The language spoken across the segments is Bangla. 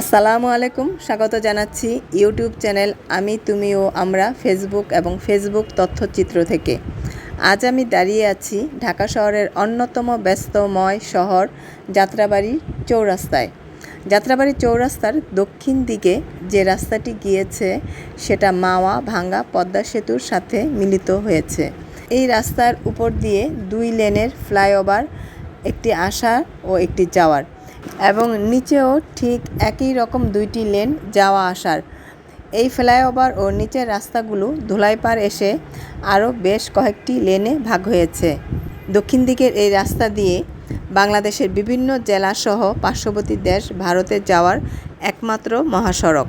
আসসালামু আলাইকুম, স্বাগত জানাচ্ছি ইউটিউব চ্যানেল আমি, তুমি ও আমরা ফেসবুক এবং ফেসবুক তথ্যচিত্র থেকে। আজ আমি দাঁড়িয়ে আছি ঢাকা শহরের অন্যতম ব্যস্তময় শহর যাত্রাবাড়ি চৌরাস্তায়। যাত্রাবাড়ি চৌরাস্তার দক্ষিণ দিকে যে রাস্তাটি গিয়েছে, সেটা মাওয়া ভাঙ্গা পদ্মা সেতুর সাথে মিলিত হয়েছে। এই রাস্তার উপর দিয়ে দুই লেনের ফ্লাইওভার, একটি আসার ও একটি যাওয়ার। এবং নিচেও ঠিক একই রকম দুইটি লেন যাওয়া আসার। এই ফ্লাইওভার ও নিচের রাস্তাগুলো ধুলাইপাড় এসে আরও বেশ কয়েকটি লেনে ভাগ হয়েছে। দক্ষিণ দিকের এই রাস্তা দিয়ে বাংলাদেশের বিভিন্ন জেলাসহ পার্শ্ববর্তী দেশ ভারতে যাওয়ার একমাত্র মহাসড়ক।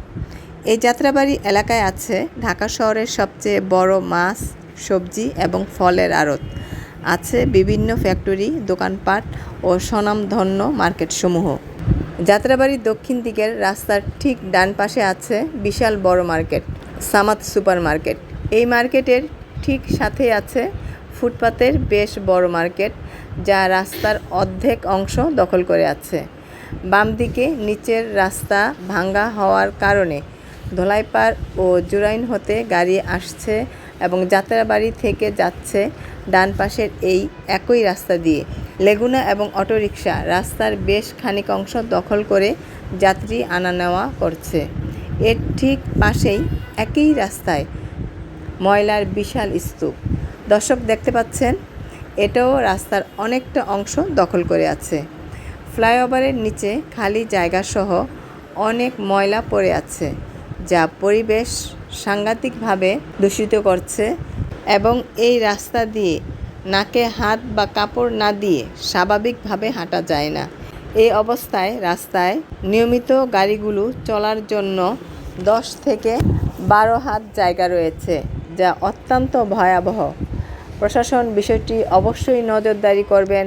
এই যাত্রাবাড়ি এলাকায় আছে ঢাকা শহরের সবচেয়ে বড় মাছ, সবজি এবং ফলের আড়ত। আছে বিভিন্ন ফ্যাক্টরি দোকানপাট ও স্বনামধন্য মার্কেটসমূহ। যাত্রাবাড়ির দক্ষিণ দিকের রাস্তার ঠিক ডান পাশে আছে বিশাল বড় মার্কেট সামাদ সুপার মার্কেট। এই মার্কেটের ঠিক সাথে আছে ফুটপাতের বেশ বড় মার্কেট, যা রাস্তার অর্ধেক অংশ দখল করে আছে। বাম দিকে নিচের রাস্তা ভাঙ্গা হওয়ার কারণে ধোলাইপাড় ও জুরাইন হতে গাড়ি আসছে এবং যাত্রাবাড়ি থেকে যাচ্ছে ডান পাশের এই একই রাস্তা দিয়ে। লেগুনা এবং অটোরিকশা রাস্তার বেশ খানিক অংশ দখল করে যাত্রী আনা নেওয়া করছে। এর ঠিক পাশেই একই রাস্তায় ময়লার বিশাল স্তূপ। দর্শক দেখতে পাচ্ছেন, এটাও রাস্তার অনেকটা অংশ দখল করে আছে। ফ্লাইওভারের নিচে খালি জায়গাসহ অনেক ময়লা পড়ে আছে, যা পরিবেশ সাংঘাতিকভাবে দূষিত করছে এবং এই রাস্তা দিয়ে নাকে হাত বা কাপড় না দিয়ে স্বাভাবিকভাবে হাঁটা যায় না। এই অবস্থায় রাস্তায় নিয়মিত গাড়িগুলো চলার জন্য দশ থেকে বারো হাত জায়গা রয়েছে, যা অত্যন্ত ভয়াবহ। প্রশাসন বিষয়টি অবশ্যই নজরদারি করবেন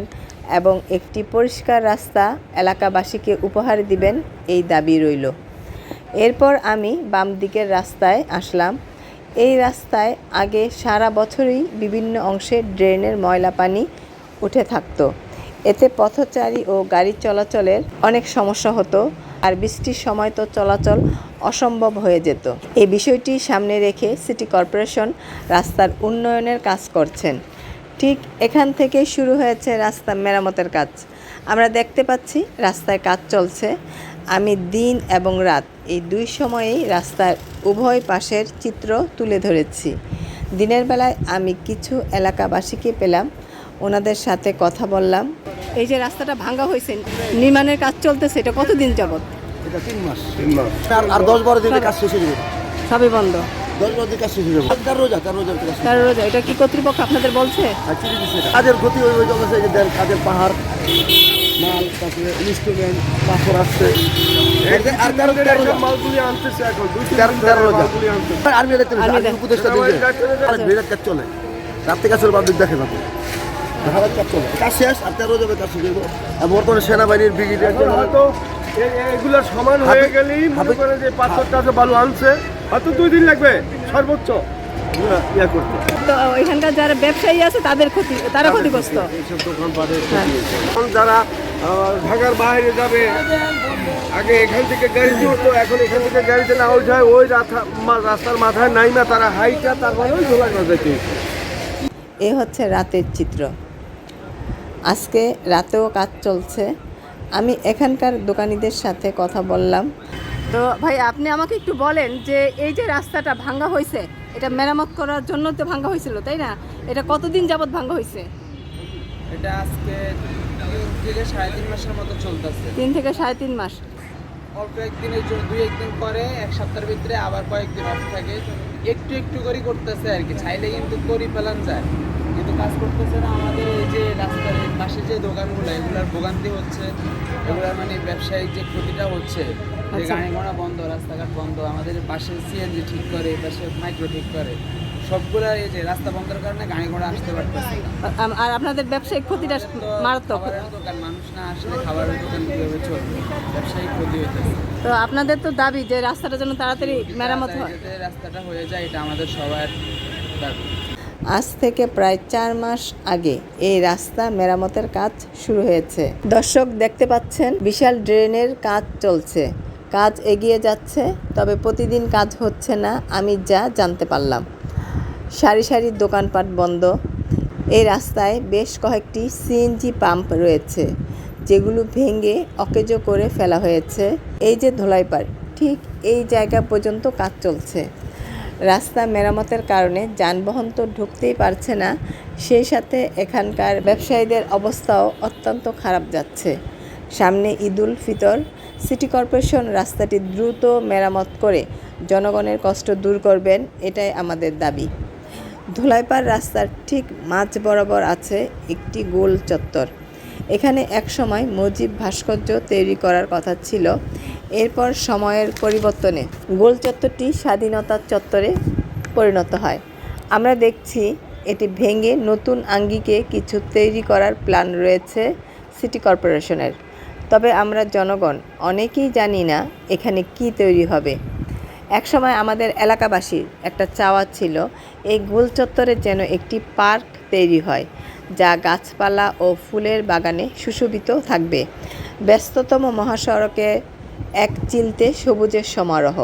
এবং একটি পরিষ্কার রাস্তা এলাকাবাসীকে উপহার দিবেন, এই দাবি রইল। এরপর আমি বাম দিকের রাস্তায় আসলাম। এই রাস্তায় আগে সারা বছরই বিভিন্ন অংশে ড্রেনের ময়লা পানি উঠে থাকতো। এতে পথচারী ও গাড়ি চলাচলের অনেক সমস্যা হতো আর বৃষ্টির সময় তো চলাচল অসম্ভব হয়ে যেত। এই বিষয়টি সামনে রেখে সিটি কর্পোরেশন রাস্তার উন্নয়নের কাজ করছেন। ঠিক এখান থেকেই শুরু হয়েছে রাস্তা মেরামতের কাজ। আমরা দেখতে পাচ্ছি রাস্তায় কাজ চলছে। আমি দিন এবং রাত এই দুই সময়েই রাস্তার উভয় পাশের চিত্র তুলে ধরেছি। দিনের বেলায় আমি কিছু এলাকাবাসীকে পেলাম ওনাদের সাথে কথা বললাম। এই যে রাস্তাটা ভাঙা হয়েছে নির্মাণের কাজ চলতেছে এটা কতদিন যাবত এটা তিন মাস। তিন মাস। আর আর দশ বারো দিনের কাজ শেষ হয়ে সবই বন্ধ। দশ বারো দিন কাজ শেষ তেরো রোজা এটা কি কর্তৃপক্ষ আপনাদের বলছে। কাজের গতি ওই কাজের পাহাড়। মাল তারপরে ইনস্ট্রুমেন্ট পাথর আসছে আর্মি চলে। রাত্রে চলে বাদ দেখে পাবো দেখা কাজ চলে। কাজ শেষ আর তেরো যাবে কাজ শেষ আর বর্তমানে সেনাবাহিনীর ব্রিগেডিয়ার হয়তো এগুলো সমান হয়ে গেলেই মনে করে যে পাথরটা যে বালু আনছে হয়তো দুই দিন লাগবে সর্বোচ্চ। ইয়া- করতে। তো এখানকার যারা ব্যবসায়ী আছে তাদের ক্ষতি তারা ক্ষতিগ্রস্ত। এইসব দোকানপাটের ক্ষতি হয়েছে। এখন যারা আহ, ঢাকার বাইরে যাবে আগে এখান থেকে গাড়ি চড়তো এখন এখান থেকে গাড়িতে না ওঠায় ওই রাথা- মা- রাস্তার মাথায় নাইমা তারা হাইটা তারপরে ওই করে যেতে এ হচ্ছে রাতের চিত্র। আজকে রাতেও কাজ চলছে। আমি এখানকার দোকানিদের সাথে কথা বললাম। তো ভাই আপনি আমাকে একটু বলেন যে এই যে রাস্তাটা ভাঙ্গা হয়েছে এটা মেরামত করার জন্য তো ভাঙ্গা হয়েছিল তাই না? এটা কতদিন যাবৎ ভাঙ্গা হয়েছে? এটা আজকে তিন থেকে সাড়ে তিন মাসের মতো চলতেছে। তিন থেকে সাড়ে তিন মাস। অল্প একদিনের জন্য দুই একদিন পরে এক সপ্তাহের ভিতরে আবার কয়েকদিন অফ থাকে। একটু একটু করে করতেছে আর কি চাইলে কিন্তু করি ফেলান যায়। কিন্তু কাজ করতেছে না আমাদের এই যে রাস্তার পাশে যে দোকানগুলো এগুলার ভোগান্তি হচ্ছে। এগুলার মানে ব্যবসায়িক যে ক্ষতিটা হচ্ছে যে আচ্ছা। গাড়ি ঘোড়া বন্ধ রাস্তাঘাট বন্ধ আমাদের পাশে সিএনজি ঠিক করে পাশে মাইক্রো ঠিক করে সবগুলা এই যে রাস্তা বন্ধের কারণে গাড়ি ঘোড়া আসতে পারতেছে আর আপনাদের ব্যবসায়িক ক্ষতিটা মারাত্মক। দোকান মানুষ না আসলে খাবারের দোকান কীভাবে চলবে? ব্যবসায়িক ক্ষতি হইতেছে। তো আপনাদের তো দাবি যে রাস্তাটা যেন তাড়াতাড়ি মেরামত হয়। রাস্তাটা হয়ে যায় এটা আমাদের সবার দাবি। আজ থেকে প্রায় চার মাস আগে এই রাস্তা মেরামতের কাজ শুরু হয়েছে। দর্শক দেখতে পাচ্ছেন বিশাল ড্রেনের কাজ চলছে। কাজ এগিয়ে যাচ্ছে, তবে প্রতিদিন কাজ হচ্ছে না, আমি যা জানতে পারলাম। সারি সারি দোকানপাট বন্ধ। এই রাস্তায় বেশ কয়েকটি সিএনজি পাম্প রয়েছে, যেগুলো ভেঙে অকেজো করে ফেলা হয়েছে। এই যে ধোলাইপাড়, ঠিক এই জায়গা পর্যন্ত কাজ চলছে। রাস্তা মেরামতের কারণে যানবাহন তো ঢুকতেই পারছে না, সেই সাথে এখানকার ব্যবসায়ীদের অবস্থাও অত্যন্ত খারাপ যাচ্ছে। সামনে ঈদুল ফিতর সিটি কর্পোরেশন রাস্তাটি দ্রুত মেরামত করে জনগণের কষ্ট দূর করবেন, এটাই আমাদের দাবি। ধুলাইপাড় রাস্তার ঠিক মাঝ বরাবর আছে একটি গোল চত্বর। এখানে একসময় মজিব ভাস্কর্য তৈরি করার কথা ছিল। এরপর সময়ের পরিবর্তনে গোল চত্বরটি স্বাধীনতার চত্বরে পরিণত হয়। আমরা দেখছি এটি ভেঙে নতুন আঙ্গিকে কিছু তৈরি করার প্ল্যান রয়েছে সিটি কর্পোরেশনের। তবে আমরা জনগণ অনেকেই জানি না এখানে কি তৈরি হবে। একসময় আমাদের এলাকাবাসীর একটা চাওয়া ছিল, এই গোল চত্বরে যেন একটি পার্ক তৈরি হয়, যা গাছপালা ও ফুলের বাগানে সুশোভিত থাকবে। ব্যস্ততম মহাসড়কে এক চিলতে সবুজের সমারোহ।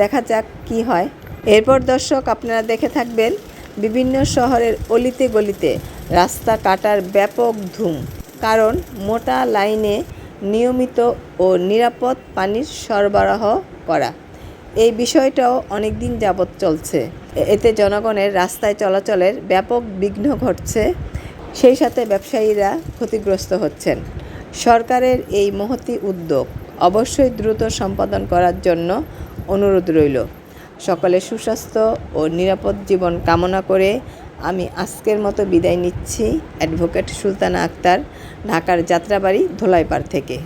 দেখা যাক কি হয়। এরপর দর্শক, আপনারা দেখে থাকবেন বিভিন্ন শহরের অলিতে গলিতে রাস্তা কাটার ব্যাপক ধুম। কারণ মোটা লাইনে নিয়মিত ও নিরাপদ পানির সরবরাহ করা। এই বিষয়টাও অনেক দিন যাবৎ চলছে। এতে জনগণের রাস্তায় চলাচলের ব্যাপক বিঘ্ন ঘটছে। সেই সাথে ব্যবসায়ীরা ক্ষতিগ্রস্ত হচ্ছেন। সরকারের এই মহতি উদ্যোগ অবশ্যই দ্রুত সম্পাদন করার জন্য অনুরোধ রইল। সকলে সুস্বাস্থ্য ও নিরাপদ জীবন কামনা করে আমি আজকের মতো বিদায় নিচ্ছি অ্যাডভোকেট সুলতানা আক্তার ঢাকার যাত্রাবাড়ি ধোলাইপাড় থেকে।